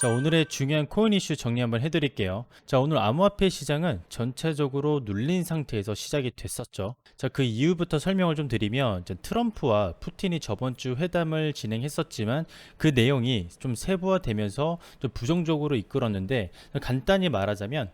자, 오늘의 중요한 코인 이슈 정리 한번 해드릴게요. 자, 오늘 암호화폐 시장은 전체적으로 눌린 상태에서 시작이 됐었죠. 자, 그 이유부터 설명을 좀 드리면, 트럼프와 푸틴이 저번 주 회담을 진행했었지만, 그 내용이 좀 세부화되면서 좀 부정적으로 이끌었는데, 간단히 말하자면,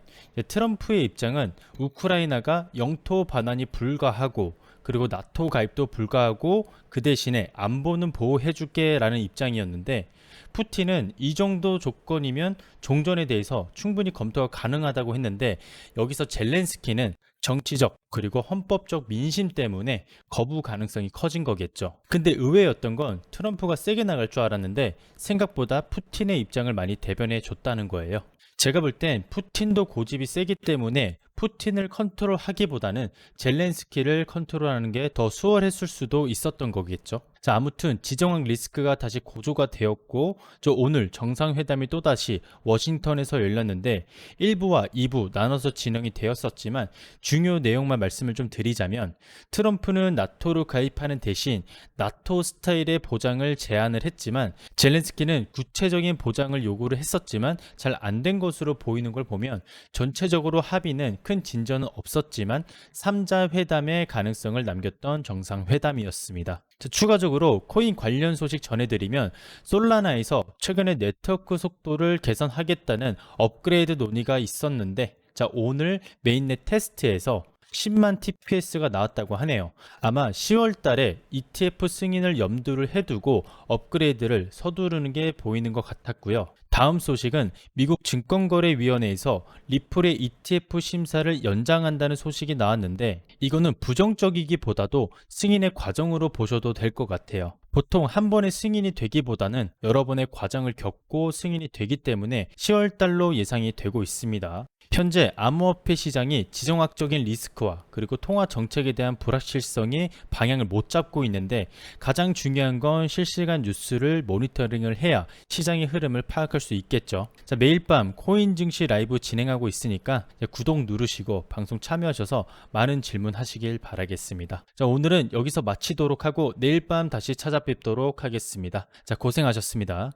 트럼프의 입장은 우크라이나가 영토 반환이 불가하고, 그리고 나토 가입도 불가하고 그 대신에 안보는 보호해줄게라는 입장이었는데 푸틴은 이 정도 조건이면 종전에 대해서 충분히 검토가 가능하다고 했는데 여기서 젤렌스키는 정치적 그리고 헌법적 민심 때문에 거부 가능성이 커진 거겠죠. 근데 의외였던 건 트럼프가 세게 나갈 줄 알았는데 생각보다 푸틴의 입장을 많이 대변해 줬다는 거예요. 제가 볼 땐 푸틴도 고집이 세기 때문에 푸틴을 컨트롤하기보다는 젤렌스키를 컨트롤하는 게 더 수월했을 수도 있었던 거겠죠. 자, 아무튼 지정학 리스크가 다시 고조가 되었고, 저 오늘 정상회담이 또다시 워싱턴에서 열렸는데 1부와 2부 나눠서 진행이 되었었지만 중요 내용만 말씀을 좀 드리자면 트럼프는 나토로 가입하는 대신 나토 스타일의 보장을 제안을 했지만 젤렌스키는 구체적인 보장을 요구를 했었지만 잘 안 된 것으로 보이는 걸 보면 전체적으로 합의는 큰 진전은 없었지만 3자 회담의 가능성을 남겼던 정상회담이었습니다. 자, 추가적으로 코인 관련 소식 전해드리면 솔라나에서 최근에 네트워크 속도를 개선하겠다는 업그레이드 논의가 있었는데 자 오늘 메인넷 테스트에서 10만 TPS가 나왔다고 하네요. 아마 10월 달에 ETF 승인을 염두를 해두고 업그레이드를 서두르는 게 보이는 것 같았고요. 다음 소식은 미국 증권거래위원회에서 리플의 ETF 심사를 연장한다는 소식이 나왔는데 이거는 부정적이기보다도 승인의 과정으로 보셔도 될 것 같아요. 보통 한 번에 승인이 되기보다는 여러 번의 과정을 겪고 승인이 되기 때문에 10월 달로 예상이 되고 있습니다. 현재 암호화폐 시장이 지정학적인 리스크와 그리고 통화 정책에 대한 불확실성이 방향을 못 잡고 있는데 가장 중요한 건 실시간 뉴스를 모니터링을 해야 시장의 흐름을 파악할 수 있겠죠. 자, 매일 밤 코인 증시 라이브 진행하고 있으니까 구독 누르시고 방송 참여하셔서 많은 질문 하시길 바라겠습니다. 자, 오늘은 여기서 마치도록 하고 내일 밤 다시 찾아뵙도록 하겠습니다. 자, 고생하셨습니다.